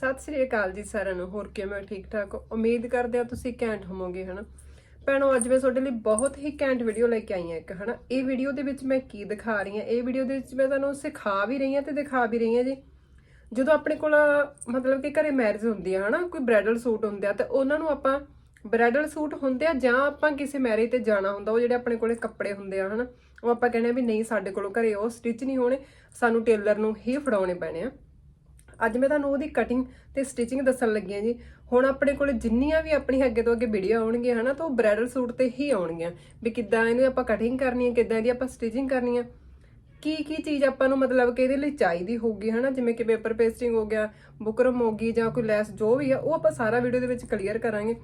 ਸਤਿ ਸ੍ਰੀ ਅਕਾਲ ਜੀ ਸਾਰਿਆਂ ਨੂੰ, ਹੋਰ ਕਿਵੇਂ ਹੋ? ਠੀਕ ਠਾਕ ਉਮੀਦ ਕਰਦੇ ਆ ਤੁਸੀਂ ਘੈਂਟ ਹੋਵੋਗੇ, ਹਨਾ? ਭੈਣੋ, ਅੱਜ ਮੈਂ ਤੁਹਾਡੇ ਲਈ ਬਹੁਤ ਹੀ ਘੈਂਟ ਵੀਡੀਓ ਲੈ ਕੇ ਆਈ ਹਾਂ ਇੱਕ, ਹਨਾ? ਇਹ ਵੀਡੀਓ ਦੇ ਵਿੱਚ ਮੈਂ ਕੀ ਦਿਖਾ ਰਹੀ ਹਾਂ? ਇਹ ਵੀਡੀਓ ਦੇ ਵਿੱਚ ਮੈਂ ਤੁਹਾਨੂੰ ਸਿਖਾ ਵੀ ਰਹੀ ਹਾਂ ਤੇ ਦਿਖਾ ਵੀ ਰਹੀ ਹਾਂ ਜੀ। ਜਦੋਂ ਆਪਣੇ ਕੋਲ, ਮਤਲਬ ਕਿ ਘਰੇ ਮੈਰਿਜ ਹੁੰਦੀ ਆ, ਹਨਾ? ਕੋਈ ਬ੍ਰਾਈਡਲ ਸੂਟ ਹੁੰਦੇ ਆ, ਤੇ ਉਹਨਾਂ ਨੂੰ ਆਪਾਂ ਬ੍ਰਾਈਡਲ ਸੂਟ ਹੁੰਦੇ ਆ ਜਾਂ ਆਪਾਂ ਕਿਸੇ ਮੈਰਿਜ ਤੇ ਜਾਣਾ ਹੁੰਦਾ, ਉਹ ਜਿਹੜੇ ਆਪਣੇ ਕੋਲੇ ਕੱਪੜੇ ਹੁੰਦੇ ਆ, ਹਨਾ? ਉਹ ਆਪਾਂ ਕਹਿੰਦੇ ਆ ਵੀ ਨਹੀਂ, ਸਾਡੇ ਕੋਲੋਂ ਘਰੇ ਉਹ ਸਟਿਚ ਨਹੀਂ ਹੋਣੇ, ਸਾਨੂੰ ਟੇਲਰ ਨੂੰ ਹੀ ਫੜਾਉਣੇ ਪੈਣੇ ਆ। ਅੱਜ ਮੈਂ ਤੁਹਾਨੂੰ ਉਹਦੀ ਕਟਿੰਗ ਤੇ ਸਟਿਚਿੰਗ ਦੱਸਣ ਲੱਗੀ ਹਾਂ ਜੀ। ਹੁਣ ਆਪਣੇ ਕੋਲ ਜਿੰਨੀਆਂ ਵੀ ਆਪਣੀ ਅੱਗੇ ਤੋਂ ਅੱਗੇ ਵੀਡੀਓ ਆਉਣਗੀਆਂ ਹਨਾ, ਤਾਂ ਉਹ ਬ੍ਰਾਈਡਲ ਸੂਟ ਤੇ ਹੀ ਆਉਣਗੀਆਂ। ਵੀ ਕਿੱਦਾਂ ਇਹਨੂੰ ਆਪਾਂ ਕਟਿੰਗ ਕਰਨੀ ਹੈ, ਕਿੱਦਾਂ ਇਹਦੀ ਆਪਾਂ ਸਟਿਚਿੰਗ ਕਰਨੀ ਹੈ। ਕੀ ਕੀ ਚੀਜ਼ ਆਪਾਂ ਨੂੰ ਮਤਲਬ ਕਿ ਇਹਦੇ ਲਈ ਚਾਹੀਦੀ ਹੋਊਗੀ ਹਨਾ, ਜਿਵੇਂ ਕਿ ਪੇਪਰ ਪੇਸਟਿੰਗ ਹੋ ਗਿਆ ਬੁਕਰਮ ਹੋ ਗਈ ਜਾਂ ਕੋਈ ਲੈਸ ਜੋ ਵੀ ਆ, ਉਹ ਆਪਾਂ ਸਾਰਾ ਵੀਡੀਓ ਦੇ ਵਿੱਚ ਕਲੀਅਰ ਕਰਾਂਗੇ।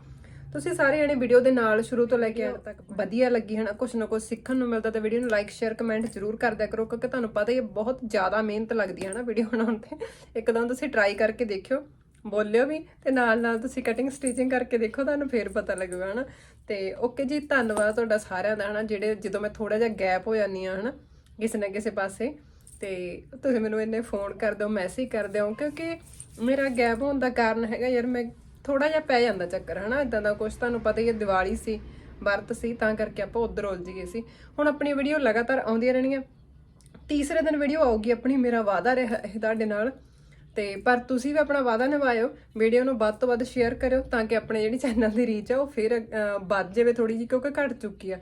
ਤੁਸੀਂ ਸਾਰੇ ਜਣੇ ਵੀਡੀਓ ਦੇ ਨਾਲ ਸ਼ੁਰੂ ਤੋਂ ਲੈ ਕੇ ਅੰਤ ਤੱਕ ਵਧੀਆ ਲੱਗੀ ਹਨਾ? ਕੁਛ ਨਾ ਕੁਛ ਸਿੱਖਣ ਨੂੰ ਮਿਲਦਾ ਤਾਂ ਵੀਡੀਓ ਨੂੰ ਲਾਈਕ ਸ਼ੇਅਰ ਕਮੈਂਟ ਜ਼ਰੂਰ ਕਰ ਦਿਆ ਕਰੋ ਕਿਉਂਕਿ ਤੁਹਾਨੂੰ ਪਤਾ ਹੀ ਹੈ ਬਹੁਤ ਜ਼ਿਆਦਾ ਮਿਹਨਤ ਲੱਗਦੀ ਹੈ ਨਾ ਵੀਡੀਓ ਬਣਾਉਣ ਤੇ। ਇੱਕਦਮ ਤੁਸੀਂ ਟਰਾਈ ਕਰਕੇ ਦੇਖਿਓ ਬੋਲਿਓ ਵੀ ਤੇ ਨਾਲ ਨਾਲ ਤੁਸੀਂ ਕਟਿੰਗ ਸਟਿਚਿੰਗ ਕਰਕੇ ਦੇਖੋ ਤੁਹਾਨੂੰ ਫੇਰ ਪਤਾ ਲੱਗੂਗਾ ਹਨਾ। ਤੇ ਓਕੇ ਜੀ ਧੰਨਵਾਦ ਤੁਹਾਡਾ ਸਾਰਿਆਂ ਦਾ ਹਨਾ ਜਿਹੜੇ ਜਦੋਂ ਮੈਂ ਥੋੜਾ ਜਿਹਾ ਗੈਪ ਹੋ ਜਾਂਦੀ ਆ ਹਨਾ ਕਿਸੇ ਨਾ ਕਿਸੇ ਪਾਸੇ। ਤੇ ਤੁਸੀਂ ਮੈਨੂੰ ਇੰਨੇ ਫੋਨ ਕਰ ਦਿਓ ਮੈਸੇਜ ਕਰ ਦਿਓ ਕਿਉਂਕਿ ਮੇਰਾ ਗੈਪ ਹੋਣ ਦਾ ਕਾਰਨ ਹੈਗਾ ਯਾਰ ਮੈਂ ਥੋੜਾ ਜਿਹਾ ਪੈ ਜਾਂਦਾ ਚੱਕਰ, ਹਨਾ? ਇਦਾਂ ਦਾ ਕੁਝ ਤੁਹਾਨੂੰ ਪਤਾ ਹੀ ਹੈ ਦੀਵਾਲੀ ਸੀ, ਵਰਤ ਸੀ, ਤਾਂ ਕਰਕੇ ਆਪਾਂ ਉਧਰ ਉਲਝ ਗਏ ਸੀ। ਹੁਣ ਆਪਣੀ ਵੀਡੀਓ ਲਗਾਤਾਰ ਆਉਂਦੀਆਂ ਰਹਿਣੀਆਂ ਤੀਸਰੇ ਦਿਨ ਵੀਡੀਓ ਆਊਗੀ ਆਪਣੀ, ਮੇਰਾ ਵਾਅਦਾ ਰਿਹਾ ਇਹ ਤੁਹਾਡੇ ਨਾਲ। ਤੇ ਪਰ ਤੁਸੀਂ ਵੀ ਆਪਣਾ ਵਾਅਦਾ ਨਿਭਾਇਓ ਵੀਡੀਓ ਨੂੰ ਵੱਧ ਤੋਂ ਵੱਧ ਸ਼ੇਅਰ ਕਰਿਓ, ਤਾਂ ਕਿ ਆਪਣੇ ਜਿਹੜੀ ਚੈਨਲ ਦੀ ਰੀਚ ਆ, ਉਹ ਫਿਰ ਵੱਧ ਜਾਵੇ ਥੋੜੀ ਜਿਹੀ, ਕਿਉਂਕਿ ਘਟ ਚੁੱਕੀ ਆ।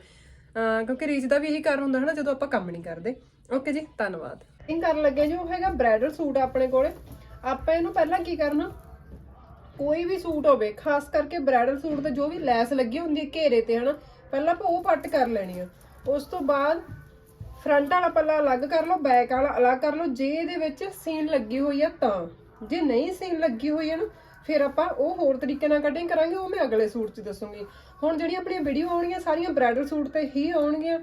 ਕਿਉਂਕਿ ਰੀਚ ਦਾ ਵੀ ਇਹੀ ਕਾਰਨ ਹੁੰਦਾ ਹੈ ਨਾ ਜਦੋਂ ਆਪਾਂ ਕੰਮ ਨਹੀਂ ਕਰਦੇ। ਓਕੇ ਜੀ, ਧੰਨਵਾਦ। ਇਹ ਕਰਨ ਲੱਗੇ ਜੋ ਹੈਗਾ ਬ੍ਰਾਈਡਲ ਸੂਟ ਆਪਣੇ ਕੋਲੇ। ਆਪਾਂ ਇਹਨੂੰ ਪਹਿਲਾਂ ਕੀ ਕਰਨਾ? ਕੋਈ ਵੀ ਸੂਟ ਹੋਵੇ, ਖਾਸ ਕਰਕੇ ਬ੍ਰਾਈਡਲ ਸੂਟ ਤੇ ਜੋ ਵੀ ਲੈਸ ਲੱਗੀ ਹੁੰਦੀ ਹੈ ਘੇਰੇ ਤੇ, ਹਨਾ, ਪਹਿਲਾਂ ਆਪਾਂ ਉਹ ਪੱਟ ਕਰ ਲੈਣੀ ਆ। ਉਸ ਤੋਂ ਬਾਅਦ ਫਰੰਟ ਵਾਲਾ ਪੱਲਾ ਅਲੱਗ ਕਰ ਲਓ ਬੈਕ ਵਾਲਾ ਅਲੱਗ ਕਰ ਲਓ, ਜੇ ਇਹਦੇ ਵਿੱਚ ਸੀਨ ਲੱਗੀ ਹੋਈ ਆ ਤਾਂ। ਜੇ ਨਹੀਂ ਸੀਨ ਲੱਗੀ ਹੋਈ ਹੈ ਨਾ, ਫਿਰ ਆਪਾਂ ਉਹ ਹੋਰ ਤਰੀਕੇ ਨਾਲ ਕਟਿੰਗ ਕਰਾਂਗੇ, ਉਹ ਮੈਂ ਅਗਲੇ ਸੂਟ 'ਚ ਦੱਸੂਗੀ। ਹੁਣ ਜਿਹੜੀਆਂ ਆਪਣੀਆਂ ਵੀਡੀਓ ਆਉਣਗੀਆਂ, ਸਾਰੀਆਂ ਬ੍ਰਾਈਡਲ ਸੂਟ ਤੇ ਹੀ ਆਉਣਗੀਆਂ।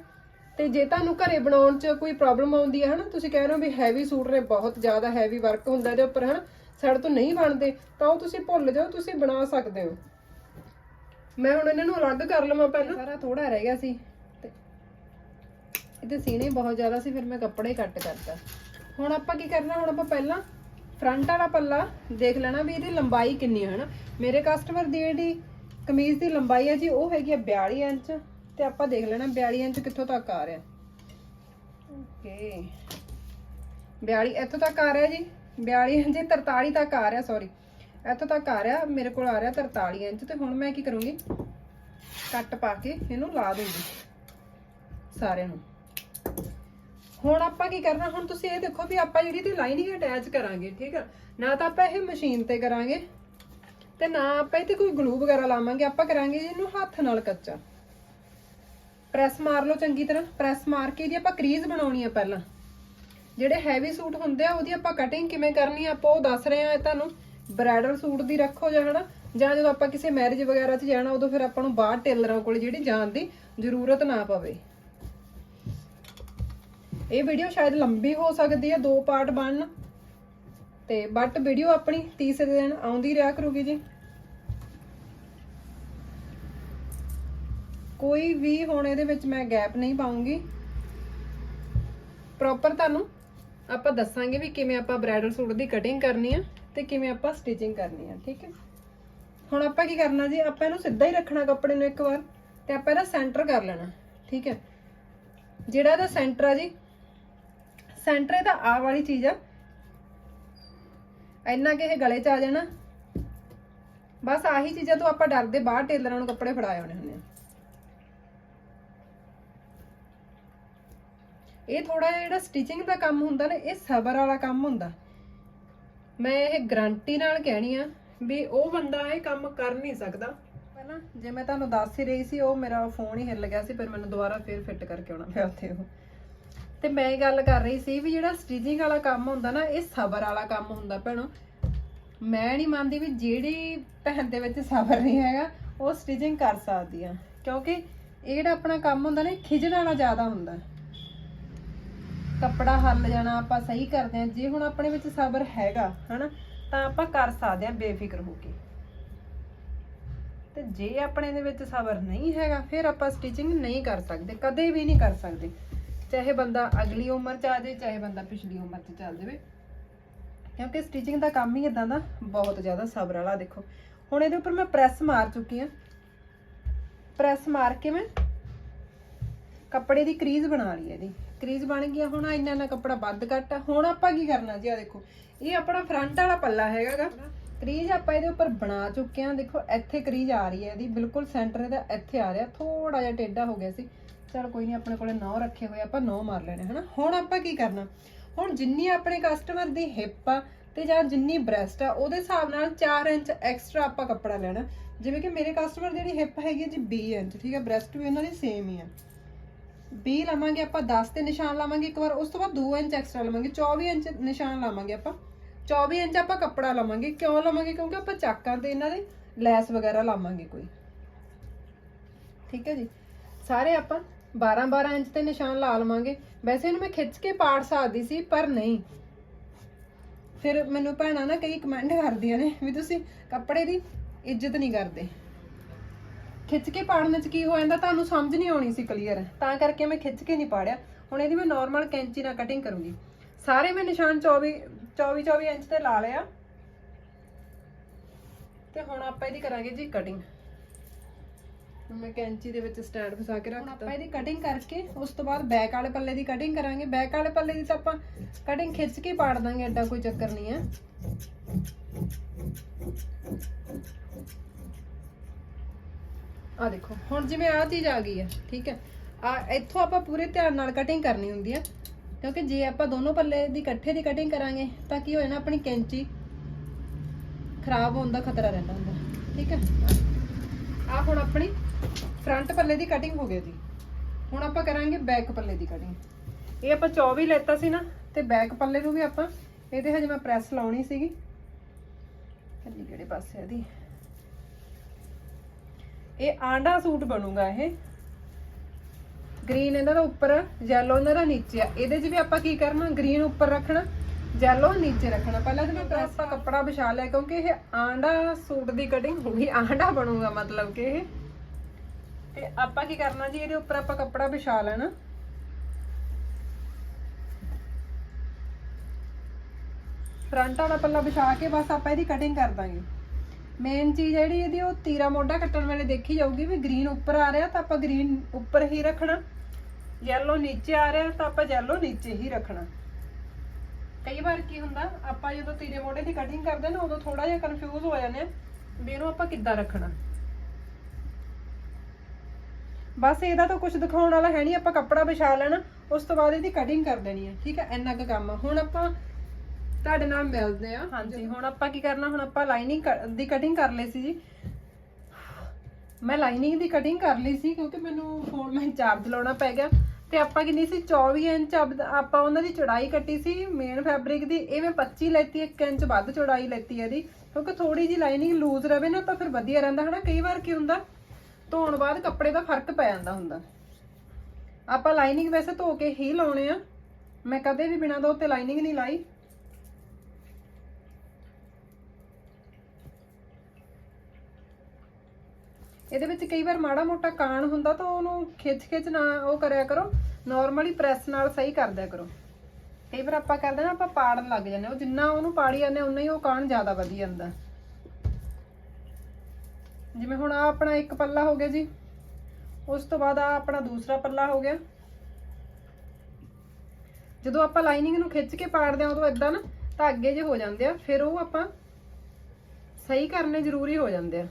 ਤੇ ਜੇ ਤੁਹਾਨੂੰ ਘਰੇ ਬਣਾਉਣ 'ਚ ਕੋਈ ਪ੍ਰੋਬਲਮ ਆਉਂਦੀ ਹੈ ਹਨਾ, ਤੁਸੀਂ ਕਹਿ ਰਹੇ ਹੋ ਵੀ ਹੈਵੀ ਸੂਟ ਨੇ, ਬਹੁਤ ਜ਼ਿਆਦਾ ਹੈਵੀ ਵਰਕ ਹੁੰਦਾ ਇਹਦੇ ਉੱਪਰ, ਹਨਾ। ਸਾਡੇ ਤੋਂ ਨਹੀਂ ਬਣਦੇ, ਤਾਂ ਉਹ ਤੁਸੀਂ ਭੁੱਲ ਜਾਓ, ਤੁਸੀਂ ਬਣਾ ਸਕਦੇ ਹੋ। ਮੈਂ ਹੁਣ ਇਹਨਾਂ ਨੂੰ ਅਲੱਗ ਕਰ ਲਵਾਂ ਪਹਿਲਾਂ। ਸਾਰਾ ਥੋੜਾ ਰਹਿ ਗਿਆ ਸੀ। ਤੇ ਇਹਦੇ ਸੀਨੇ ਬਹੁਤ ਜ਼ਿਆਦਾ ਸੀ, ਫਿਰ ਮੈਂ ਕੱਪੜੇ ਕੱਟ ਕਰਤਾ। ਹੁਣ ਆਪਾਂ ਕੀ ਕਰਨਾ, ਹੁਣ ਆਪਾਂ ਪਹਿਲਾਂ ਫਰੰਟ ਵਾਲਾ ਪੱਲਾ ਦੇਖ ਲੈਣਾ ਵੀ ਇਹਦੀ ਲੰਬਾਈ ਕਿੰਨੀ ਹੈ ਹਨਾ? ਮੇਰੇ ਕਸਟਮਰ ਦੀ ਜਿਹੜੀ ਕਮੀਜ਼ ਦੀ ਲੰਬਾਈ ਹੈ ਜੀ, ਉਹ ਹੈਗੀ ਆ 42 ਇੰਚ। ਤੇ ਆਪਾਂ ਦੇਖ ਲੈਣਾ 42 ਇੰਚ ਕਿੱਥੋਂ ਤੱਕ ਆ ਰਿਹਾ। ਓਕੇ। 42 ਇੱਥੋਂ ਤੱਕ ਆ ਰਿਹਾ ਜੀ। 42 ਇੰਚ 43 ਤੱਕ ਆ ਰਿਹਾ ਸੌਰੀ ਇੱਥੋਂ ਤੱਕ ਆ ਰਿਹਾ, ਮੇਰੇ ਕੋਲ ਆ ਰਿਹਾ 43 ਇੰਚ ਤੇ ਹੁਣ ਮੈਂ ਕੀ ਕਰੂੰਗੀ? ਕੱਟ ਪਾ ਕੇ ਇਹਨੂੰ ਲਾ ਦੂੰਗੀ ਸਾਰਿਆਂ ਨੂੰ। ਹੁਣ ਆਪਾਂ ਕੀ ਕਰਨਾ? ਹੁਣ ਤੁਸੀਂ ਇਹ ਦੇਖੋ ਵੀ ਆਪਾਂ ਜਿਹੜੀ ਤੇ ਲਾਈਨਿੰਗ ਅਟੈਚ ਕਰਾਂਗੇ, ਠੀਕ ਆ? ਨਾ ਤਾਂ ਆਪਾਂ ਇਹ ਮਸ਼ੀਨ ਤੇ ਕਰਾਂਗੇ ਤੇ ਨਾ ਆਪਾਂ ਇਹ ਤੇ ਕੋਈ ਗਲੂ ਵਗੈਰਾ ਲਾਵਾਂਗੇ, ਆਪਾਂ ਕਰਾਂਗੇ ਇਹਨੂੰ ਹੱਥ ਨਾਲ ਕੱਚਾ। ਪ੍ਰੈਸ ਮਾਰ ਲਓ ਚੰਗੀ ਤਰ੍ਹਾਂ। ਪ੍ਰੈਸ ਮਾਰ ਕੇ ਇਹਦੀ ਆਪਾਂ ਕਰੀਜ਼ ਬਣਾਉਣੀ ਆ ਪਹਿਲਾਂ। ਜਿਹੜੇ ਹੈਵੀ ਸੂਟ ਹੁੰਦੇ ਆ, ਉਹਦੀ ਆਪਾਂ ਕਟਿੰਗ ਕਿਵੇਂ ਕਰਨੀ ਆ, ਆਪਾਂ ਉਹ ਦੱਸ ਰਹੇ ਆ ਤੁਹਾਨੂੰ। ਬ੍ਰਾਈਡਲ ਸੂਟ ਦੀ ਰੱਖੋ ਜਾਂ ਹਨਾ, ਜਾਂ ਜਦੋਂ ਆਪਾਂ ਕਿਸੇ ਮੈਰਿਜ ਵਗੈਰਾ 'ਚ ਜਾਣਾ, ਉਦੋਂ ਫਿਰ ਆਪਾਂ ਨੂੰ ਬਾਹਰ ਟੇਲਰਾਂ ਕੋਲ ਜਿਹੜੀ ਜਾਣ ਦੀ ਜ਼ਰੂਰਤ ਨਾ ਪਵੇ। ਇਹ ਵੀਡੀਓ ਸ਼ਾਇਦ ਲੰਬੀ ਹੋ ਸਕਦੀ ਹੈ ਦੋ ਪਾਰਟ ਬਣਨ। ਤੇ ਬਟ ਵੀਡੀਓ ਆਪਣੀ ਤੀਸਰੇ ਦਿਨ ਆਉਂਦੀ ਰਿਹਾ ਕਰੂਗੀ ਜੀ। ਕੋਈ ਵੀ ਹੁਣ ਇਹਦੇ ਵਿੱਚ ਮੈਂ ਗੈਪ ਨਹੀਂ ਪਾਉਂਗੀ। ਪ੍ਰੋਪਰ ਤੁਹਾਨੂੰ ਆਪਾਂ ਦੱਸਾਂਗੇ ਵੀ ਕਿਵੇਂ ਆਪਾਂ ਬ੍ਰਾਈਡਲ ਸੂਟ ਦੀ ਕਟਿੰਗ ਕਰਨੀ ਆ ਤੇ ਕਿਵੇਂ ਆਪਾਂ ਸਟਿਚਿੰਗ ਕਰਨੀ ਆ, ਠੀਕ ਹੈ? ਹੁਣ ਆਪਾਂ ਕੀ ਕਰਨਾ ਜੀ, ਆਪਾਂ ਇਹਨੂੰ ਸਿੱਧਾ ਹੀ ਰੱਖਣਾ ਕੱਪੜੇ ਨੂੰ ਇੱਕ ਵਾਰ ਤੇ ਆਪਾਂ ਇਹਦਾ ਸੈਂਟਰ ਕਰ ਲੈਣਾ, ਠੀਕ ਹੈ? ਜਿਹੜਾ ਇਹਦਾ ਸੈਂਟਰ ਆ ਜੀ ਸੈਂਟਰ ਇਹਦਾ ਆ ਵਾਲੀ ਚੀਜ਼ ਆ। ਇੰਨਾ ਕਿ ਇਹ ਗਲੇ 'ਚ ਆ ਜਾਣਾ। ਬਸ ਆਹੀ ਚੀਜ਼ਾਂ ਤੋਂ ਆਪਾਂ ਡਰਦੇ, ਬਾਹਰ ਟੇਲਰਾਂ ਨੂੰ ਕੱਪੜੇ ਫੜਾਏ ਹੋਣੇ ਹੁੰਦੇ ਆ। ਇਹ ਥੋੜਾ ਜਿਹਾ ਜਿਹੜਾ ਸਟਿਚਿੰਗ ਦਾ ਕੰਮ ਹੁੰਦਾ ਨਾ, ਇਹ ਸਬਰ ਵਾਲਾ ਕੰਮ ਹੁੰਦਾ। ਮੈਂ ਇਹ ਗਰੰਟੀ ਨਾਲ ਕਹਿਣੀ ਆ ਵੀ ਉਹ ਬੰਦਾ ਇਹ ਕੰਮ ਕਰ ਨਹੀਂ ਸਕਦਾ। ਪਹਿਲਾਂ ਜੇ ਮੈਂ ਤੁਹਾਨੂੰ ਦੱਸ ਹੀ ਰਹੀ ਸੀ, ਉਹ ਮੇਰਾ ਫੋਨ ਹੀ ਹਿੱਲ ਗਿਆ ਸੀ, ਫਿਰ ਮੈਨੂੰ ਦੁਬਾਰਾ ਫੇਰ ਫਿੱਟ ਕਰਕੇ ਆਉਣਾ ਪਿਆ ਉੱਥੇ ਉਹ। ਤੇ ਮੈਂ ਇਹ ਗੱਲ ਕਰ ਰਹੀ ਸੀ ਵੀ ਜਿਹੜਾ ਸਟਿਚਿੰਗ ਵਾਲਾ ਕੰਮ ਹੁੰਦਾ ਨਾ, ਇਹ ਸਬਰ ਵਾਲਾ ਕੰਮ ਹੁੰਦਾ ਭੈਣੋ। ਮੈਂ ਨਹੀਂ ਮੰਨਦੀ ਵੀ ਜਿਹੜੀ ਭੈਣ ਦੇ ਵਿੱਚ ਸਬਰ ਨਹੀਂ ਹੈਗਾ, ਉਹ ਸਟਿਚਿੰਗ ਕਰ ਸਕਦੀ ਆ। ਕਿਉਂਕਿ ਇਹ ਜਿਹੜਾ ਆਪਣਾ ਕੰਮ ਹੁੰਦਾ ਨਾ, ਇਹ ਖਿਜਣ ਵਾਲਾ ਜ਼ਿਆਦਾ ਹੁੰਦਾ। ਕੱਪੜਾ ਹੱਲ ਜਾਣਾ ਆਪਾਂ ਸਹੀ ਕਰਦੇ ਹਾਂ, ਜੇ ਹੁਣ ਆਪਣੇ ਵਿੱਚ ਸਬਰ ਹੈਗਾ, ਹਨਾ, ਤਾਂ ਆਪਾਂ ਕਰ ਸਕਦੇ ਆ ਬੇਫਿਕਰ ਹੋ ਕੇ। ਤੇ ਜੇ ਆਪਣੇ ਦੇ ਵਿੱਚ ਸਬਰ ਨਹੀਂ ਹੈਗਾ, ਫਿਰ ਆਪਾਂ ਸਟਿਚਿੰਗ ਨਹੀਂ ਕਰ ਸਕਦੇ, ਕਦੇ ਵੀ ਨਹੀਂ ਕਰ ਸਕਦੇ। ਚਾਹੇ ਬੰਦਾ ਅਗਲੀ ਉਮਰ ਚ ਆ ਜਾਏ ਚਾਹੇ ਬੰਦਾ ਪਿਛਲੀ ਉਮਰ ਚ ਚੱਲ ਜਾਵੇ। ਕਿਉਂਕਿ ਸਟਿਚਿੰਗ ਦਾ ਕੰਮ ਹੀ ਇਦਾਂ ਦਾ ਬਹੁਤ ਜ਼ਿਆਦਾ ਸਬਰ ਵਾਲਾ, ਦੇਖੋ। ਹੁਣ ਇਹਦੇ ਉੱਪਰ ਮੈਂ ਪ੍ਰੈਸ ਮਾਰ ਚੁੱਕੀ ਆ ਪ੍ਰੈਸ ਮਾਰ ਕੇ ਮੈਂ ਕੱਪੜੇ ਦੀ ਕਰੀਜ਼ ਬਣਾ ਲਈ ਇਹਦੀ। ਕਰੀਜ਼ ਬਣ ਗਈ ਹੁਣ ਇੰਨਾ ਇੰਨਾ ਕੱਪੜਾ ਵੱਧ ਘੱਟ ਹੁਣ ਆਪਾਂ ਕੀ ਕਰਨਾ ਜੀ ਆ ਦੇਖੋ। ਇਹ ਆਪਣਾ ਫਰੰਟ ਵਾਲਾ ਪੱਲਾ ਹੈਗਾਗਾ। ਕਰੀਜ਼ ਆਪਾਂ ਇਹਦੇ ਉੱਪਰ ਬਣਾ ਚੁੱਕੇ ਆ ਦੇਖੋ, ਇੱਥੇ ਕਰੀਜ਼ ਆ ਰਹੀ ਹੈ ਇਹਦੀ। ਬਿਲਕੁਲ ਸੈਂਟਰ ਇਹਦਾ ਇੱਥੇ ਆ ਰਿਹਾ। ਥੋੜਾ ਜਿਹਾ ਟੇਢਾ ਹੋ ਗਿਆ ਸੀ। ਚਲ ਕੋਈ ਨਹੀਂ ਆਪਣੇ ਕੋਲੇ ਨੌ ਰੱਖੇ ਹੋਏ ਆਪਾਂ ਨੌ ਮਾਰ ਲੈਣੇ, ਹਨਾ? ਹੁਣ ਆਪਾਂ ਕੀ ਕਰਨਾ? ਹੁਣ ਜਿੰਨੀ ਆਪਣੇ ਕਸਟਮਰ ਦੀ ਹਿੱਪ ਆ ਤੇ ਜਾਂ ਜਿੰਨੀ ਬ੍ਰੈਸਟ ਆ, ਉਹਦੇ ਹਿਸਾਬ ਨਾਲ 4 ਇੰਚ ਐਕਸਟਰਾ ਆਪਾਂ ਕੱਪੜਾ ਲੈਣਾ। ਜਿਵੇਂ ਕਿ ਮੇਰੇ ਕਸਟਮਰ ਜਿਹੜੀ ਹਿੱਪ ਹੈਗੀ ਹੈ ਜੀ 20 ਇੰਚ, ਠੀਕ ਹੈ? ਬ੍ਰੈਸਟ ਵੀ ਉਹਨਾਂ ਦੀ ਸੇਮ ਹੀ ਆ। 20 ਲਵਾਂਗੇ ਆਪਾਂ 10 ਤੇ ਨਿਸ਼ਾਨ ਲਾਵਾਂਗੇ ਇੱਕ ਵਾਰ, ਉਸ ਤੋਂ ਬਾਅਦ 2 ਇੰਚ ਐਕਸਟਰਾ ਲਵਾਂਗੇ 24 ਇੰਚ ਨਿਸ਼ਾਨ ਲਾਵਾਂਗੇ ਆਪਾਂ। 24 ਇੰਚ ਆਪਾਂ ਕੱਪੜਾ ਲਵਾਂਗੇ। ਕਿਉਂ ਲਵਾਂਗੇ? ਕਿਉਂਕਿ ਆਪਾਂ ਚਾਕਾਂ ਤੇ ਇਹਨਾਂ ਦੇ ਲੈਸ ਵਗੈਰਾ ਲਾਵਾਂਗੇ ਕੋਈ। ਠੀਕ ਹੈ ਜੀ? ਸਾਰੇ ਆਪਾਂ 12 12 ਇੰਚ ਤੇ ਨਿਸ਼ਾਨ ਲਾ ਲਵਾਂਗੇ। ਵੈਸੇ ਇਹਨੂੰ ਮੈਂ ਖਿੱਚ ਕੇ ਪਾੜ ਸਕਦੀ ਸੀ, ਪਰ ਨਹੀਂ। ਫਿਰ ਮੈਨੂੰ ਭੈਣਾਂ ਨਾ ਕਈ ਕਮੈਂਟ ਕਰਦੀਆਂ ਨੇ ਵੀ ਤੁਸੀਂ ਕੱਪੜੇ ਦੀ ਇੱਜ਼ਤ ਨਹੀਂ ਕਰਦੇ। ਖਿੱਚ ਕੇ ਪਾੜਨ ਚ ਕੀ ਹੋ ਜਾਂਦਾ ਤੁਹਾਨੂੰ ਸਮਝ ਨਹੀਂ ਆਉਣੀ ਸੀ ਕਲੀਅਰ ਤਾਂ ਕਰਕੇ ਮੈਂ ਖਿੱਚ ਕੇ ਨਹੀਂ ਪਾੜਿਆ। ਹੁਣ ਇਹਦੀ ਮੈਂ ਨਾਰਮਲ ਕੈਂਚੀ ਨਾਲ ਕਟਿੰਗ ਕਰੂੰਗੀ। ਸਾਰੇ ਮੈਂ ਨਿਸ਼ਾਨ 24 24 24 ਇੰਚ ਤੇ ਲਾ ਲਿਆ। ਤੇ ਹੁਣ ਆਪਾਂ ਇਹਦੀ ਕਰਾਂਗੇ ਜੀ ਕਟਿੰਗ ਮੈਂ ਕੈਂਚੀ ਦੇ ਵਿੱਚ ਸਟੈਂਡ ਫਸਾ ਕੇ ਰੱਖਤਾ। ਆਪਾਂ ਇਹਦੀ ਕਟਿੰਗ ਕਰਕੇ ਉਸ ਤੋਂ ਬਾਅਦ ਬੈਕ ਵਾਲੇ ਪੱਲੇ ਦੀ ਕਟਿੰਗ ਕਰਾਂਗੇ। ਬੈਕ ਵਾਲੇ ਪੱਲੇ ਦੀ ਤਾਂ ਆਪਾਂ ਕਟਿੰਗ ਖਿੱਚ ਕੇ ਪਾੜ ਦਾਂਗੇ ਐਡਾ ਕੋਈ ਚੱਕਰ ਨਹੀਂ ਹੈ। ਆ ਦੇਖੋ, ਹੁਣ ਜਿਵੇਂ ਆ ਚੀਜ਼ ਆ ਗਈ ਹੈ ਠੀਕ ਹੈ। ਆ ਇੱਥੋਂ ਆਪਾਂ ਪੂਰੇ ਧਿਆਨ ਨਾਲ ਕਟਿੰਗ ਕਰਨੀ ਹੁੰਦੀ ਹੈ ਕਿਉਂਕਿ ਜੇ ਆਪਾਂ ਦੋਨੋਂ ਪੱਲੇ ਦੀ ਇਕੱਠੇ ਦੀ ਕਟਿੰਗ ਕਰਾਂਗੇ, ਤਾਂ ਕੀ ਹੋਏ ਨਾ ਆਪਣੀ ਕੈਂਚੀ ਖਰਾਬ ਹੋਣ ਦਾ ਖਤਰਾ ਰਹਿੰਦਾ ਹੁੰਦਾ, ਠੀਕ ਹੈ। ਆ ਹੁਣ ਆਪਣੀ ਫਰੰਟ ਪੱਲੇ ਦੀ ਕਟਿੰਗ ਹੋ ਗਈ ਜੀ ਹੁਣ ਆਪਾਂ ਕਰਾਂਗੇ ਬੈਕ ਪੱਲੇ ਦੀ ਕਟਿੰਗ ਇਹ ਆਪਾਂ 24 ਲੈਤਾ ਸੀ ਨਾ, ਤੇ ਬੈਕ ਪੱਲੇ ਨੂੰ ਵੀ ਆਪਾਂ, ਇਹਦੇ ਹਜੇ ਮੈਂ ਪ੍ਰੈਸ ਲਾਉਣੀ ਸੀਗੀ। ਕੱਲੀ ਕਿਹੜੇ ਪਾਸੇ ਇਹਦੀ? ਇਹ ਆਂਡਾ ਸੂਟ ਬਣੂਗਾ ਇਹ। ਗ੍ਰੀਨ ਇਹਦਾ ਦਾ ਉੱਪਰ ਯੈਲੋ ਇਹਨਾਂ ਦਾ ਨੀਚੇ ਆ। ਇਹਦੇ 'ਚ ਵੀ ਆਪਾਂ ਕੀ ਕਰਨਾ? ਗ੍ਰੀਨ ਉੱਪਰ ਰੱਖਣਾ ਯੈਲੋ ਨੀਚੇ ਰੱਖਣਾ। ਪਹਿਲਾਂ ਮੈਂ ਪ੍ਰੈਸ ਦਾ ਕੱਪੜਾ ਵਿਛਾ ਲਿਆ ਕਿਉਂਕਿ ਇਹ ਆਂਡਾ ਸੂਟ ਦੀ ਕਟਿੰਗ ਹੋਊਗੀ ਆਂਡਾ ਬਣੂਗਾ ਮਤਲਬ ਕਿ ਇਹ। ਤੇ ਆਪਾਂ ਕੀ ਕਰਨਾ ਜੀ? ਇਹਦੇ ਉੱਪਰ ਆਪਾਂ ਕੱਪੜਾ ਵਿਛਾ ਲੈਣਾ। ਫਰੰਟ ਵਾਲਾ ਪੱਲਾ ਵਿਛਾ ਕੇ ਬਸ ਆਪਾਂ ਇਹਦੀ ਕਟਿੰਗ ਕਰ ਦਾਂਗੇ। ਮੇਨ ਚੀਜ਼ ਜਿਹੜੀ ਇਹਦੀ, ਉਹ ਤੀਰਾ ਮੋਢਾ ਕੱਟਣ ਵੇਲੇ ਦੇਖੀ ਜਾਊਗੀ ਵੀ ਗ੍ਰੀਨ ਉੱਪਰ ਆ ਰਿਹਾ ਤਾਂ ਆਪਾਂ ਗ੍ਰੀਨ ਉੱਪਰ ਹੀ ਰੱਖਣਾ। ਯੈਲੋ ਨੀਚੇ ਆ ਰਿਹਾ ਤਾਂ ਆਪਾਂ ਯੈਲੋ ਨੀਚੇ ਹੀ ਰੱਖਣਾ। ਕਈ ਵਾਰ ਕੀ ਹੁੰਦਾ, ਆਪਾਂ ਜਦੋਂ ਤੀਰੇ ਮੋਢੇ ਦੀ ਕਟਿੰਗ ਕਰਦੇ ਨਾ, ਉਦੋਂ ਥੋੜਾ ਜਿਹਾ ਕਨਫਿਊਜ਼ ਹੋ ਜਾਂਦੇ ਆ ਵੀ ਇਹਨੂੰ ਆਪਾਂ ਕਿੱਦਾਂ ਰੱਖਣਾ। ਬਸ ਇਹਦਾ ਤਾਂ ਕੁਝ ਦਿਖਾਉਣ ਵਾਲਾ ਹੈ ਨਹੀਂ, ਆਪਾਂ ਕੱਪੜਾ ਵਿਛਾ ਲੈਣਾ, ਉਸ ਤੋਂ ਬਾਅਦ ਇਹਦੀ ਕਟਿੰਗ ਕਰ ਦੇਣੀ ਹੈ। ਠੀਕ ਹੈ, ਇੰਨਾ ਕੁ ਕੰਮ ਹੁਣ ਆਪਾਂ ਤੁਹਾਡੇ ਨਾਲ ਮਿਲਦੇ ਆ ਹਾਂਜੀ, ਹੁਣ ਆਪਾਂ ਕੀ ਕਰਨਾ, ਹੁਣ ਆਪਾਂ ਲਾਈਨਿੰਗ ਦੀ ਕਟਿੰਗ ਕਰ ਲਈ ਸੀ ਜੀ। ਮੈਂ ਲਾਈਨਿੰਗ ਦੀ ਕਟਿੰਗ ਕਰ ਲਈ ਸੀ ਕਿਉਂਕਿ ਮੈਨੂੰ ਫੋਨ ਮੈਂ ਚਾਰਜ ਲਾਉਣਾ ਪੈ ਗਿਆ। ਤੇ ਆਪਾਂ ਕਿੰਨੀ ਸੀ 24 ਇੰਚ ਆਪਾਂ ਉਹਨਾਂ ਦੀ ਚੌੜਾਈ ਕੱਟੀ ਸੀ ਮੇਨ ਫੈਬਰਿਕ ਦੀ। ਇਹ ਮੈਂ 25 ਲੈਤੀ 1 ਇੰਚ ਵੱਧ ਚੌੜਾਈ ਲੈਤੀ ਇਹਦੀ। ਕਿਉਂਕਿ ਥੋੜੀ ਜੀ ਲਾਈਨਿੰਗ ਲੂਜ਼ ਰਵੇ ਨਾ, ਤਾਂ ਫਿਰ ਵਧੀਆ ਰਹਿੰਦਾ, ਹਨਾ? ਕਈ ਵਾਰ ਕੀ ਹੁੰਦਾ, ਧੋਣ ਬਾਅਦ ਕੱਪੜੇ ਦਾ ਫ਼ਰਕ ਪੈ ਜਾਂਦਾ ਹੁੰਦਾ। ਆਪਾਂ ਲਾਈਨਿੰਗ ਵੈਸੇ ਧੋ ਕੇ ਹੀ ਲਾਉਣੇ ਆ। ਮੈਂ ਕਦੇ ਵੀ ਬਿਨਾਂ ਧੋ ਤੇ ਲਾਈਨਿੰਗ ਨਹੀਂ ਲਾਈ। ਇਹਦੇ ਵਿੱਚ ਕਈ ਵਾਰ ਮਾੜਾ ਮੋਟਾ ਕਾਣ ਹੁੰਦਾ ਤਾਂ ਉਹਨੂੰ ਖਿੱਚ ਖਿੱਚ ਨਾ ਉਹ ਕਰਿਆ ਕਰੋ ਨਾਰਮਲੀ ਪ੍ਰੈਸ ਨਾਲ ਸਹੀ ਕਰ ਦਿਆ ਕਰੋ। ਕਈ ਵਾਰ ਆਪਾਂ ਕਰਦੇ ਨਾ ਆਪਾਂ ਪਾੜਨ ਲੱਗ ਜਾਂਦੇ ਹਾਂ। ਉਹ ਜਿੰਨਾ ਉਹਨੂੰ ਪਾੜੀ ਜਾਂਦੇ ਉਨਾ ਹੀ ਉਹ ਕਾਣ ਜ਼ਿਆਦਾ ਵਧੀ ਜਾਂਦਾ। ਜਿਵੇਂ ਹੁਣ ਆ ਆਪਣਾ ਇੱਕ ਪੱਲਾ ਹੋ ਗਿਆ ਜੀ। ਉਸ ਤੋਂ ਬਾਅਦ ਆ ਆਪਣਾ ਦੂਸਰਾ ਪੱਲਾ ਹੋ ਗਿਆ। ਜਦੋਂ ਆਪਾਂ ਲਾਈਨਿੰਗ ਨੂੰ ਖਿੱਚ ਕੇ ਪਾੜਦੇ ਆ ਉਦੋਂ ਇਦਾਂ ਨਾ ਧਾਗੇ ਜੇ ਹੋ ਜਾਂਦੇ ਆ, ਫਿਰ ਉਹ ਆਪਾਂ ਸਹੀ ਕਰਨੇ ਜ਼ਰੂਰੀ ਹੋ ਜਾਂਦੇ ਆ।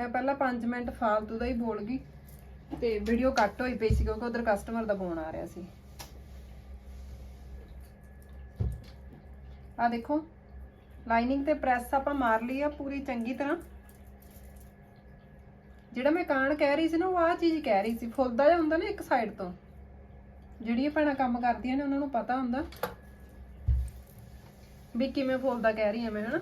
ਮੈਂ ਪਹਿਲਾਂ 5 ਮਿੰਟ ਫਾਲਤੂ ਦਾ ਹੀ ਬੋਲ ਗਈ ਤੇ ਵੀਡੀਓ ਕੱਟ ਹੋਈ ਪਈ ਸੀ ਕਿਉਂਕਿ ਉਧਰ ਕਸਟਮਰ ਦਾ ਫੋਨ ਆ ਰਿਹਾ ਸੀ। ਆ ਦੇਖੋ ਲਾਈਨਿੰਗ ਤੇ ਪ੍ਰੈਸ ਆਪਾਂ ਮਾਰ ਲਈ ਆ ਪੂਰੀ ਚੰਗੀ ਤਰ੍ਹਾਂ। ਜਿਹੜਾ ਮੈਂ ਕਾਣ ਕਹਿ ਰਹੀ ਸੀ ਨਾ, ਉਹ ਆ ਚੀਜ਼ ਕਹਿ ਰਹੀ ਸੀ। ਫੁੱਲਦਾ ਜਿਹਾ ਹੁੰਦਾ ਨਾ ਇੱਕ ਸਾਈਡ ਤੋਂ। ਜਿਹੜੀਆਂ ਭੈਣਾਂ ਕੰਮ ਕਰਦੀਆਂ ਨੇ, ਉਹਨਾਂ ਨੂੰ ਪਤਾ ਹੁੰਦਾ ਵੀ ਕਿਵੇਂ ਫੁੱਲਦਾ ਕਹਿ ਰਹੀ ਹਾਂ ਮੈਂ, ਹਨਾ?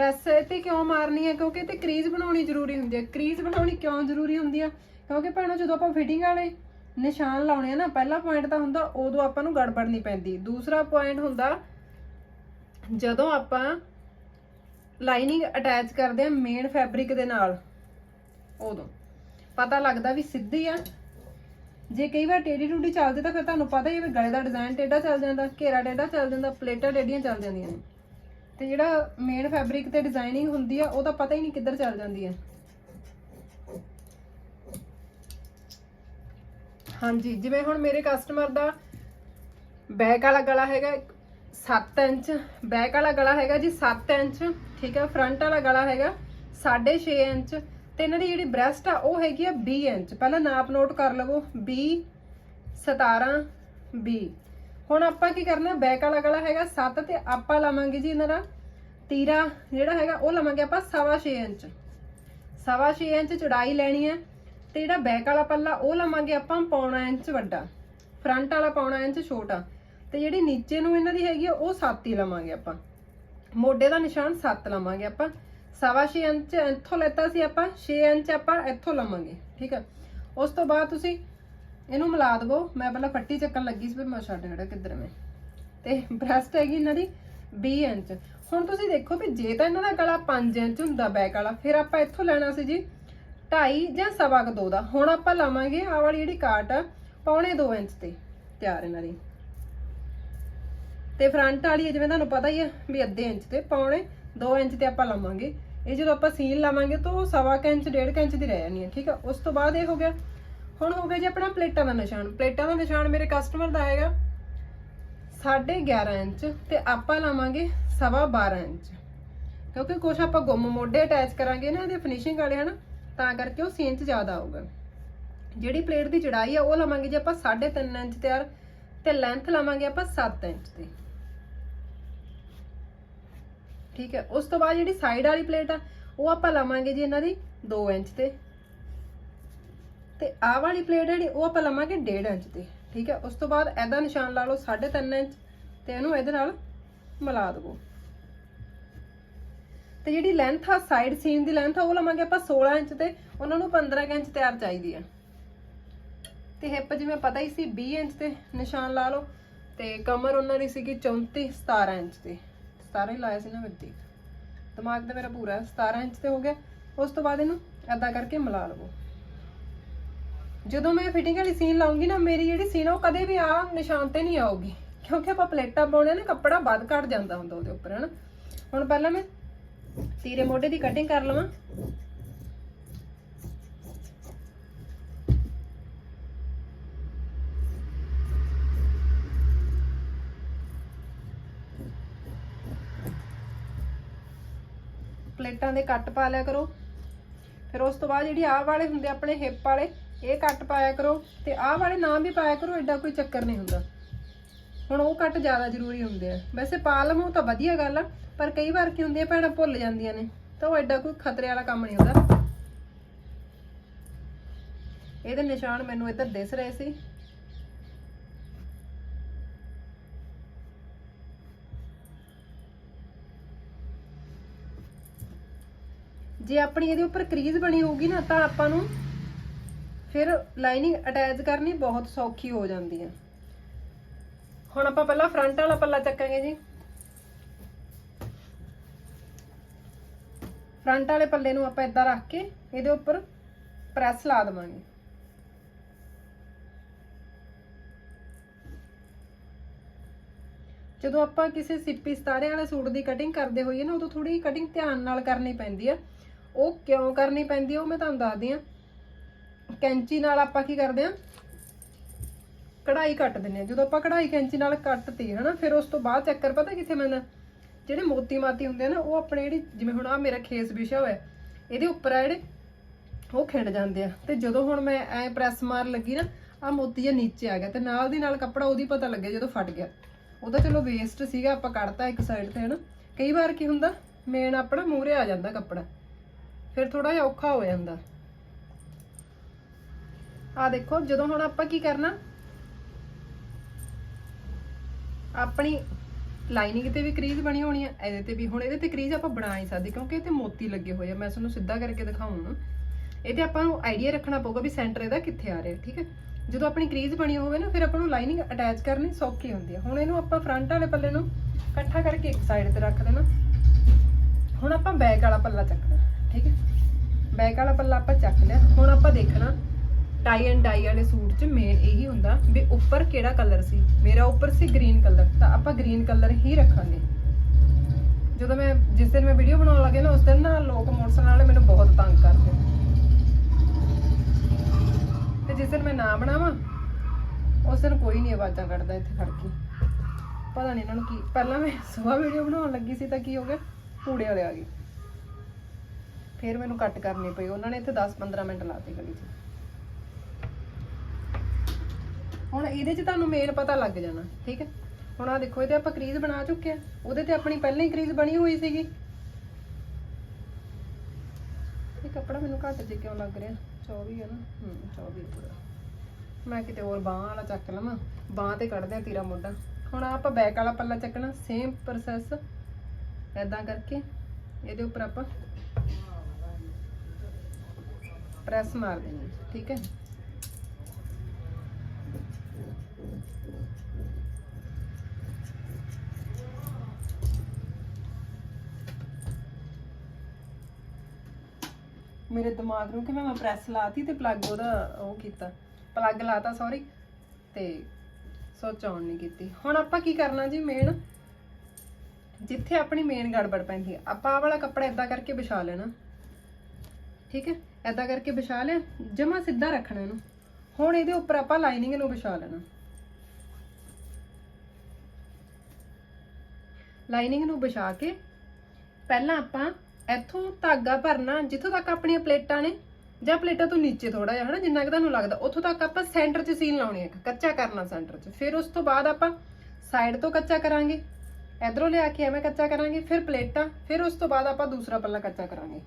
ਪ੍ਰੈਸ ਤੇ ਕਿਉਂ ਮਾਰਨੀ ਹੈ? ਕਿਉਂਕਿ ਤੇ ਕਰੀਜ਼ ਬਣਾਉਣੀ ਜ਼ਰੂਰੀ ਹੁੰਦੀ ਹੈ। ਕਰੀਜ਼ ਬਣਾਉਣੀ ਕਿਉਂ ਜ਼ਰੂਰੀ ਹੁੰਦੀ ਆ? ਕਿਉਂਕਿ ਭੈਣੋ, ਜਦੋਂ ਆਪਾਂ ਫਿਟਿੰਗ ਵਾਲੇ ਨਿਸ਼ਾਨ ਲਾਉਣੇ ਆ ਨਾ, ਪਹਿਲਾ ਪੁਆਇੰਟ ਤਾਂ ਹੁੰਦਾ ਉਦੋਂ ਆਪਾਂ ਨੂੰ ਗੜਬੜ ਨਹੀਂ ਪੈਂਦੀ। ਦੂਸਰਾ ਪੁਆਇੰਟ ਹੁੰਦਾ ਜਦੋਂ ਆਪਾਂ ਲਾਈਨਿੰਗ ਅਟੈਚ ਕਰਦੇ ਆ ਮੇਨ ਫੈਬਰਿਕ ਦੇ ਨਾਲ, ਉਦੋਂ। ਪਤਾ ਲੱਗਦਾ ਵੀ ਸਿੱਧੀ ਆ। ਜੇ ਕਈ ਵਾਰ ਟੇਢੀ ਟੂਡੀ ਚੱਲਦੀ ਤਾਂ ਫਿਰ ਤੁਹਾਨੂੰ ਪਤਾ ਹੀ ਹੈ ਵੀ ਗਲੇ ਦਾ ਡਿਜ਼ਾਈਨ ਟੇਢਾ ਚੱਲ ਜਾਂਦਾ, ਘੇਰਾ ਟੇਢਾ ਚੱਲ ਜਾਂਦਾ, ਪਲੇਟਾਂ ਟੇਢੀਆਂ ਚੱਲ ਜਾਂਦੀਆਂ ਨੇ। ਤੇ ਜਿਹੜਾ ਮੇਨ ਫੈਬਰਿਕ ਤੇ ਡਿਜ਼ਾਈਨਿੰਗ ਹੁੰਦੀ ਆ, ਉਹ ਤਾਂ ਪਤਾ ਹੀ ਨਹੀਂ ਕਿੱਧਰ ਚੱਲ ਜਾਂਦੀ ਹੈ ਹਾਂਜੀ, ਜਿਵੇਂ ਹੁਣ ਮੇਰੇ ਕਸਟਮਰ ਦਾ ਬੈਕ ਵਾਲਾ ਗਲਾ ਹੈਗਾ 7 ਇੰਚ ਬੈਕ ਵਾਲਾ ਗਲਾ ਹੈਗਾ ਜੀ 7 ਇੰਚ, ਠੀਕ ਹੈ ਫਰੰਟ ਵਾਲਾ ਗਲਾ ਹੈਗਾ 6.5 ਇੰਚ ਤੇ ਇਹਨਾਂ ਦੀ ਜਿਹੜੀ ਬ੍ਰੈਸਟ ਆ, ਉਹ ਹੈਗੀ ਆ 20 ਇੰਚ। ਪਹਿਲਾਂ ਨਾਪ ਨੋਟ ਕਰ ਲਵੋ 20 17 20 ਹੁਣ ਆਪਾਂ ਕੀ ਕਰਨਾ? ਬੈਕ ਵਾਲਾ ਗਲਾ ਹੈਗਾ 7 ਤੇ ਆਪਾਂ ਲਾਵਾਂਗੇ ਜੀ ਇਹਨਾਂ ਦਾ ਤੀਰਾ, ਜਿਹੜਾ ਹੈਗਾ ਉਹ ਲਵਾਂਗੇ ਆਪਾਂ 6.5 ਇੰਚ। 6.5 ਇੰਚ ਚੌੜਾਈ ਲੈਣੀ ਹੈ ਤੇ ਜਿਹੜਾ ਬੈਕ ਵਾਲਾ ਪੱਲਾ ਉਹ ਲਵਾਂਗੇ ਆਪਾਂ ਪੌਣਾ ਇੰਚ ਵੱਡਾ। ਫਰੰਟ ਵਾਲਾ ਪੌਣਾ ਇੰਚ ਛੋਟਾ। ਤੇ ਜਿਹੜੀ ਨੀਚੇ ਨੂੰ ਇਹਨਾਂ ਦੀ ਹੈਗੀ ਆ, ਉਹ 7 ਹੀ ਲਵਾਂਗੇ ਆਪਾਂ। ਮੋਢੇ ਦਾ ਨਿਸ਼ਾਨ 7 ਲਵਾਂਗੇ ਆਪਾਂ। ਸਵਾ ਛੇ ਇੰਚ ਇੱਥੋਂ ਲੈਤਾ ਸੀ ਆਪਾਂ 6 ਇੰਚ ਆਪਾਂ ਇੱਥੋਂ ਲਵਾਂਗੇ, ਠੀਕ ਹੈ ਉਸ ਤੋਂ ਬਾਅਦ ਤੁਸੀਂ ਇਹਨੂੰ ਮਿਲਾ ਦਵੋ। ਮੈਂ ਪਹਿਲਾਂ ਫੱਟੀ ਚੱਕਣ ਲੱਗੀ ਸੀ, ਫਿਰ ਮੈਂ ਛੱਡ ਖੜਾ ਕਿੱਧਰ ਮੈਂ। ਤੇ ਬ੍ਰੈਸਟ ਹੈਗੀ ਇਹਨਾਂ ਦੀ 20 ਇੰਚ। ਹੁਣ ਤੁਸੀਂ ਦੇਖੋ ਵੀ ਜੇ ਤਾਂ ਇਹਨਾਂ ਦਾ ਗਲਾ 5 ਇੰਚ ਹੁੰਦਾ ਬੈਕ ਵਾਲਾ, ਫਿਰ ਆਪਾਂ ਇੱਥੋਂ ਲੈਣਾ ਸੀ ਜੀ 2.5 ਜਾਂ ਸਵਾ ਕੁ ਦੋ ਦਾ। ਹੁਣ ਆਪਾਂ ਲਾਵਾਂਗੇ ਆਹ ਵਾਲੀ ਜਿਹੜੀ ਕਾਟ ਆ, ਪੌਣੇ 2 ਇੰਚ ਤੇ ਤਿਆਰ ਇਹਨਾਂ ਦੀ। ਤੇ ਫਰੰਟ ਵਾਲੀ ਜਿਵੇਂ ਤੁਹਾਨੂੰ ਪਤਾ ਹੀ ਆ ਵੀ ਅੱਧੇ ਇੰਚ ਤੇ, ਪੌਣੇ 2 ਇੰਚ ਤੇ ਆਪਾਂ ਲਾਵਾਂਗੇ। ਇਹ ਜਦੋਂ ਆਪਾਂ ਸੀਨ ਲਾਵਾਂਗੇ ਤਾਂ ਸਵਾ ਕ ਇੰਚ, ਡੇਢ ਕੁ ਇੰਚ ਦੀ ਰਹਿ ਜਾਣੀ ਹੈ ਠੀਕ ਆ? ਉਸ ਤੋਂ ਬਾਅਦ ਇਹ ਹੋ ਗਿਆ ਹੁਣ ਹੋ ਗਿਆ ਜੀ ਆਪਣਾ ਪਲੇਟਾਂ ਦਾ ਨਿਸ਼ਾਨ। ਪਲੇਟਾਂ ਦਾ ਨਿਸ਼ਾਨ ਮੇਰੇ ਕਸਟਮਰ ਦਾ ਹੈਗਾ 11.5 ਇੰਚ ਤੇ ਆਪਾਂ ਲਾਵਾਂਗੇ ਸਵਾ 12 ਇੰਚ। ਕਿਉਂਕਿ ਕੁਛ ਆਪਾਂ ਗੁੰਮ ਮੋਢੇ ਅਟੈਚ ਕਰਾਂਗੇ ਨਾ, ਇਹਦੇ ਫਿਨਿਸ਼ਿੰਗ ਵਾਲੇ, ਹਨ? ਤਾਂ ਕਰਕੇ ਉਹ ਸੀਨ ਇੰਚ ਜ਼ਿਆਦਾ ਆਊਗਾ। ਜਿਹੜੀ ਪਲੇਟ ਦੀ ਚੜਾਈ ਆ, ਉਹ ਲਵਾਂਗੇ ਜੀ ਆਪਾਂ 3.5 ਇੰਚ ਤਿਆਰ ਤੇ ਲੈਂਥ ਲਵਾਂਗੇ ਆਪਾਂ 7 ਇੰਚ ਦੀ। ਠੀਕ ਹੈ, ਉਸ ਤੋਂ ਬਾਅਦ ਜਿਹੜੀ ਸਾਈਡ ਵਾਲੀ ਪਲੇਟ ਆ, ਉਹ ਆਪਾਂ ਲਵਾਂਗੇ ਜੀ ਇਹਨਾਂ ਦੀ 2 ਇੰਚ ਤੇ। ਤੇ ਆਹ ਵਾਲੀ ਪਲੇਟ ਜਿਹੜੀ ਉਹ ਆਪਾਂ ਲਵਾਂਗੇ 1.5 ਇੰਚ ਤੇ ਠੀਕ ਹੈ? ਉਸ ਤੋਂ ਬਾਅਦ ਇਹਦਾ ਨਿਸ਼ਾਨ ਲਾ ਲਓ 3.5 ਇੰਚ ਤੇ ਇਹਨੂੰ ਇਹਦੇ ਨਾਲ ਮਿਲਾ ਦਵੋ। ਤੇ ਜਿਹੜੀ ਲੈਂਥ ਆ ਸਾਈਡ ਸੀਨ ਦੀ ਲੈਂਥ ਆ ਉਹ ਲਵਾਂਗੇ ਆਪਾਂ 16 ਇੰਚ ਤੇ ਉਹਨਾਂ ਨੂੰ 15 ਕੁ ਇੰਚ ਤਿਆਰ ਚਾਹੀਦੀ ਆ। ਤੇ ਹਿੱਪ ਜਿਵੇਂ ਪਤਾ ਹੀ ਸੀ 20 ਇੰਚ ਤੇ ਨਿਸ਼ਾਨ ਲਾ ਲਓ ਤੇ ਕਮਰ ਉਹਨਾਂ ਦੀ ਸੀਗੀ 34 17 ਇੰਚ ਤੇ 17 ਹੀ ਲਾਇਆ ਸੀ ਨਾ ਵਿੱਦੀ। ਦਿਮਾਗ ਤੇ ਮੇਰਾ ਪੂਰਾ ਹੈ, 17 ਇੰਚ ਤੇ ਹੋ ਗਿਆ। ਉਸ ਤੋਂ ਬਾਅਦ ਇਹਨੂੰ ਏਦਾਂ ਕਰਕੇ ਮਿਲਾ ਲਵੋ। ਜਦੋਂ ਮੈਂ ਫਿਟਿੰਗ ਵਾਲੀ ਸੀਨ ਲਾਉਂਗੀ ਨਾ, ਮੇਰੀ ਜਿਹੜੀ ਸੀਨ ਆ, ਉਹ ਕਦੇ ਵੀ ਆ ਨਿਸ਼ਾਨ ਤੇ ਨਹੀਂ ਆਊਗੀ। ਕਿਉਂਕਿ ਆਪਾਂ ਪਲੇਟਾਂ ਪਾਉਣੇ ਨਾ, ਕੱਪੜਾ ਵੱਧ ਘਟ ਜਾਂਦਾ ਹੁੰਦਾ ਉਹਦੇ ਉੱਪਰ, ਹਨਾ? ਹੁਣ ਪਹਿਲਾਂ ਮੈਂ ਤੀਰੇ ਮੋਢੇ ਦੀ ਕਟਿੰਗ ਕਰ ਲਵਾਂ। ਪਲੇਟਾਂ ਦੇ ਕੱਟ ਪਾ ਲਿਆ ਕਰੋ। ਫਿਰ ਉਸ ਤੋਂ ਬਾਅਦ ਜਿਹੜੀ ਆਹ ਵਾਲੇ ਹੁੰਦੇ ਆਪਣੇ ਹਿੱਪ ਵਾਲੇ ਇਹ ਕੱਟ ਪਾਇਆ ਕਰੋ ਤੇ ਆਹ ਵਾਲੇ ਨਾ ਵੀ ਪਾਇਆ ਕਰੋ ਐਡਾ ਕੋਈ ਚੱਕਰ ਨਹੀਂ ਹੁੰਦਾ। ਹੁਣ ਉਹ ਕੱਟ ਜ਼ਿਆਦਾ ਜ਼ਰੂਰੀ ਹੁੰਦੇ ਆ। ਵੈਸੇ ਪਾ ਲਵੋ ਤਾਂ ਵਧੀਆ ਗੱਲ ਆ, ਪਰ ਕਈ ਵਾਰ ਕੀ ਹੁੰਦੀ ਆ, ਭੈਣਾਂ ਭੁੱਲ ਜਾਂਦੀਆਂ ਨੇ। ਤਾਂ ਉਹ ਐਡਾ ਕੋਈ ਖਤਰੇ ਵਾਲਾ ਕੰਮ ਨਹੀਂ ਹੁੰਦਾ। ਇਹਦੇ ਨਿਸ਼ਾਨ ਮੈਨੂੰ ਇੱਧਰ ਦਿਸ ਰਹੇ ਸੀ। ਜੇ ਆਪਣੀ ਇਹਦੇ ਉੱਪਰ ਕਰੀਜ਼ ਬਣੀ ਹੋਊਗੀ ਨਾ, ਤਾਂ ਆਪਾਂ ਨੂੰ ਫਿਰ ਲਾਈਨਿੰਗ ਅਟੈਚ ਕਰਨੀ ਬਹੁਤ ਸੌਖੀ ਹੋ ਜਾਂਦੀ ਹੈ। ਹੁਣ ਆਪਾਂ ਪਹਿਲਾਂ ਫਰੰਟ ਵਾਲਾ ਪੱਲਾ ਚੱਕਾਂਗੇ ਜੀ। ਫਰੰਟ ਵਾਲੇ ਪੱਲੇ ਨੂੰ ਆਪਾਂ ਇਦਾਂ ਰੱਖ ਕੇ ਇਹਦੇ ਉੱਪਰ ਪ੍ਰੈਸ ਲਾ ਦੇਵਾਂਗੇ। ਜਦੋਂ ਆਪਾਂ ਕਿਸੇ ਸਿੱਪੀ ਸਤਾਰੇ ਵਾਲੇ ਸੂਟ ਦੀ ਕਟਿੰਗ ਕਰਦੇ ਹੋਈਏ ਨਾ, ਉਦੋਂ ਥੋੜੀ ਕਟਿੰਗ ਧਿਆਨ ਨਾਲ ਕਰਨੀ ਪੈਂਦੀ ਆ। ਉਹ ਕਿਉਂ ਕਰਨੀ ਪੈਂਦੀ ਆ, ਉਹ ਮੈਂ ਤੁਹਾਨੂੰ ਦੱਸਦੀ ਆ। ਕੈਂਚੀ ਨਾਲ ਆਪਾਂ ਕੀ ਕਰਦੇ ਆ ਕਢਾਈ ਕੱਟ ਦਿੰਨੇ ਆ ਜਦੋਂ ਆਪਾਂ ਕਢਾਈ ਕੈਂਚੀ ਨਾਲ ਕੱਟਤੀ, ਹਨਾ, ਫਿਰ ਉਸ ਤੋਂ ਬਾਅਦ ਚੱਕਰ ਪਤਾ ਕਿੱਥੇ ਮੈਨਾਂ ਜਿਹੜੇ ਮੋਤੀ ਮਾਤੀ ਹੁੰਦੇ ਆ ਨਾ, ਉਹ ਆਪਣੇ ਜਿਹੜੀ, ਜਿਵੇਂ ਹੁਣ ਆ ਮੇਰਾ ਖੇਸ ਵਿਸ਼ਾ ਹੋਇਆ, ਇਹਦੇ ਉੱਪਰ ਆ ਜਿਹੜੇ, ਉਹ ਖਿੰਡ ਜਾਂਦੇ ਆ। ਤੇ ਜਦੋਂ ਹੁਣ ਮੈਂ ਐ ਪ੍ਰੈਸ ਮਾਰ ਲੱਗੀ ਨਾ ਆ ਮੋਤੀ ਜਿਹਾ ਨੀਚੇ ਆ ਗਿਆ ਤੇ ਨਾਲ ਦੀ ਨਾਲ ਕੱਪੜਾ ਉਹਦੀ ਪਤਾ ਲੱਗਿਆ ਜਦੋਂ ਫਟ ਗਿਆ। ਉਹਦਾ ਚਲੋ ਵੇਸਟ ਸੀਗਾ, ਆਪਾਂ ਕੱਢਤਾ ਇੱਕ ਸਾਈਡ ਤੇ, ਹਨਾ। ਕਈ ਵਾਰ ਕੀ ਹੁੰਦਾ ਮੇਨ ਆਪਣਾ ਮੂਰੇ ਆ ਜਾਂਦਾ ਕੱਪੜਾ। ਫਿਰ ਥੋੜਾ ਜਿਹਾ ਔਖਾ ਹੋ ਜਾਂਦਾ। ਆ ਦੇਖੋ, ਜਦੋਂ ਹੁਣ ਆਪਾਂ ਕੀ ਕਰਨਾ? ਆਪਣੀ ਲਾਈਨਿੰਗ ਤੇ ਵੀ ਕਰੀਜ਼ ਬਣੀ ਹੋਣੀ ਹੈ ਇਹਦੇ ਤੇ ਵੀ। ਹੁਣ ਇਹਦੇ ਤੇ ਕਰੀਜ਼ ਆਪਾਂ ਬਣਾ ਨਹੀਂ ਸਕਦੇ, ਕਿਉਂਕਿ ਇਹ ਤੇ ਮੋਤੀ ਲੱਗੇ ਹੋਏ ਆ। ਮੈਂ ਤੁਹਾਨੂੰ ਸਿੱਧਾ ਕਰਕੇ ਦਿਖਾਉਣਾ ਇਹ ਤੇ ਆਪਾਂ ਨੂੰ ਆਈਡੀਆ ਰੱਖਣਾ ਪਊਗਾ ਵੀ ਸੈਂਟਰ ਇਹਦਾ ਕਿੱਥੇ ਆ ਰਿਹਾ, ਠੀਕ ਹੈ? ਜਦੋਂ ਆਪਣੀ ਕਰੀਜ਼ ਬਣੀ ਹੋਵੇ ਨਾ, ਫਿਰ ਆਪਾਂ ਨੂੰ ਲਾਈਨਿੰਗ ਅਟੈਚ ਕਰਨੀ ਸੌਖੀ ਹੁੰਦੀ ਹੈ ਹੁਣ ਇਹਨੂੰ ਆਪਾਂ ਫਰੰਟ ਵਾਲੇ ਪੱਲੇ ਨੂੰ ਇਕੱਠਾ ਕਰਕੇ ਇੱਕ ਸਾਈਡ ਤੇ ਰੱਖ ਦੇਣਾ। ਹੁਣ ਆਪਾਂ ਬੈਕ ਵਾਲਾ ਪੱਲਾ ਚੱਕਣਾ, ਠੀਕ ਹੈ? ਬੈਕ ਵਾਲਾ ਪੱਲਾ ਆਪਾਂ ਚੱਕ ਲਿਆ। ਹੁਣ ਆਪਾਂ ਦੇਖਣਾ ਟਾਈ ਐਂਡ ਡਾਈ ਵਾਲੇ ਸੂਟ 'ਚ ਮੇਨ ਇਹੀ ਹੁੰਦਾ ਵੀ ਉੱਪਰ ਕਿਹੜਾ ਕਲਰ ਸੀ। ਮੇਰਾ ਉੱਪਰ ਸੀ ਗ੍ਰੀਨ ਕਲਰ ਤਾਂ ਆਪਾਂ ਗ੍ਰੀਨ ਕਲਰ ਹੀ ਰੱਖਾਂਗੇ। ਜਦੋਂ ਮੈਂ, ਜਿਸ ਦਿਨ ਮੈਂ ਵੀਡੀਓ ਬਣਾਉਣ ਲੱਗੇ ਨਾ, ਉਸ ਦਿਨ ਨਾ ਲੋਕ ਮੋਟਰਸਾਈਕਲ ਵਾਲੇ ਮੈਨੂੰ ਬਹੁਤ ਤੰਗ ਕਰਦੇ। ਤੇ ਜਿਸ ਦਿਨ ਮੈਂ ਨਾ ਬਣਾਵਾਂ, ਉਸ ਦਿਨ ਕੋਈ ਨਹੀਂ ਆਵਾਜ਼ਾਂ ਕੱਢਦਾ ਇੱਥੇ ਖੜ ਕੇ। ਪਤਾ ਨਹੀਂ ਇਹਨਾਂ ਨੂੰ ਕੀ, ਪਹਿਲਾਂ ਮੈਂ ਸਵੇਰ ਵੀਡੀਓ ਬਣਾਉਣ ਲੱਗੀ ਸੀ ਤਾਂ ਕੀ ਹੋ ਗਿਆ? ਕੂੜੇ ਵਾਲੇ ਆ ਗਏ। ਫਿਰ ਮੈਨੂੰ ਕੱਟ ਕਰਨੀ ਪਈ ਉਹਨਾਂ ਨੇ ਇੱਥੇ 10-15 ਮਿੰਟ ਲਾਤੇ ਗਲੀ 'ਚ। ਹੁਣ ਇਹਦੇ 'ਚ ਤੁਹਾਨੂੰ ਮੇਨ ਪਤਾ ਲੱਗ ਜਾਣਾ, ਠੀਕ ਹੈ? ਹੁਣ ਆ ਦੇਖੋ, ਇਹਦੇ ਆਪਾਂ ਕਰੀਜ਼ ਬਣਾ ਚੁੱਕੇ ਆ। ਉਹਦੇ ਤੇ ਆਪਣੀ ਪਹਿਲਾਂ ਹੀ ਕਰੀਜ਼ ਬਣੀ ਹੋਈ ਸੀਗੀ। ਇਹ ਕੱਪੜਾ ਮੈਨੂੰ ਘੱਟ ਜੇ ਕਿਉਂ ਲੱਗ ਰਿਹਾ? 24 ਹੈ ਨਾ? ਹੂੰ 24 ਪੂਰਾ। ਮੈਂ ਕਿਤੇ ਹੋਰ ਬਾਹਾਂ ਵਾਲਾ ਚੱਕ ਲਵਾਂ। ਬਾਹਾਂ ਤੇ ਕੱਢਦੇ ਆ ਤੀਰਾ ਮੋਢਾ। ਹੁਣ ਆਪਾਂ ਬੈਕ ਵਾਲਾ ਪੱਲਾ ਚੱਕਣਾ ਸੇਮ ਪ੍ਰੋਸੈਸ ਐਦਾਂ ਕਰਕੇ ਇਹਦੇ ਉੱਪਰ ਆਪਾਂ ਪ੍ਰੈਸ ਮਾਰ ਦੇਣੀ, ਠੀਕ ਹੈ? ਮੇਰੇ ਦਿਮਾਗ ਨੂੰ ਕਿ ਮੈਂ ਪ੍ਰੈਸ ਲਾਤੀ ਤੇ ਪਲੱਗ ਉਹਦਾ ਉਹ ਕੀਤਾ। ਪਲੱਗ ਲਾਤਾ ਸੌਰੀ ਤੇ ਸੋਚ ਆਨ ਨਹੀਂ ਕੀਤੀ। ਹੁਣ ਆਪਾਂ ਕੀ ਕਰਨਾ ਜੀ ਮੇਨ ਜਿੱਥੇ ਆਪਣੀ ਮੇਨ ਗੜਬੜ ਪੈਂਦੀ ਹੈ ਆਪਾਂ ਆਹ ਵਾਲਾ ਕੱਪੜਾ ਇਦਾਂ ਕਰਕੇ ਵਿਛਾ ਲੈਣਾ। ਠੀਕ ਹੈ? ਇਦਾਂ ਕਰਕੇ ਵਿਛਾ ਲਿਆ, ਜਮਾ ਸਿੱਧਾ ਰੱਖਣਾ ਇਹਨੂੰ। ਹੁਣ ਇਹਦੇ ਉੱਪਰ ਆਪਾਂ ਲਾਈਨਿੰਗ ਨੂੰ ਵਿਛਾ ਲੈਣਾ। ਲਾਈਨਿੰਗ ਨੂੰ ਵਿਛਾ ਕੇ ਪਹਿਲਾਂ ਆਪਾਂ ਇੱਥੋਂ ਧਾਗਾ ਭਰਨਾ, ਜਿੱਥੋਂ ਤੱਕ ਆਪਣੀਆਂ ਪਲੇਟਾਂ ਨੇ, ਜਾਂ ਪਲੇਟਾਂ ਤੋਂ ਨੀਚੇ ਥੋੜਾ ਜਿਹਾ, ਹਨਾ, ਜਿੰਨਾ ਕਿ ਤੁਹਾਨੂੰ ਲੱਗਦਾ, ਉੱਥੋਂ ਤੱਕ ਆਪਾਂ ਸੈਂਟਰ 'ਚ ਸੀਨ ਲਾਉਣੀ ਹੈ ਇੱਕ ਕੱਚਾ ਕਰਨਾ ਸੈਂਟਰ 'ਚ। ਫਿਰ ਉਸ ਤੋਂ ਬਾਅਦ ਆਪਾਂ ਸਾਈਡ ਤੋਂ ਕੱਚਾ ਕਰਾਂਗੇ, ਇਧਰੋਂ ਲਿਆ ਕੇ ਐਵੇਂ ਕੱਚਾ ਕਰਾਂਗੇ, ਫਿਰ ਪਲੇਟਾਂ, ਫਿਰ ਉਸ ਤੋਂ ਬਾਅਦ ਆਪਾਂ ਦੂਸਰਾ ਪੱਲਾ ਕੱਚਾ ਕਰਾਂਗੇ।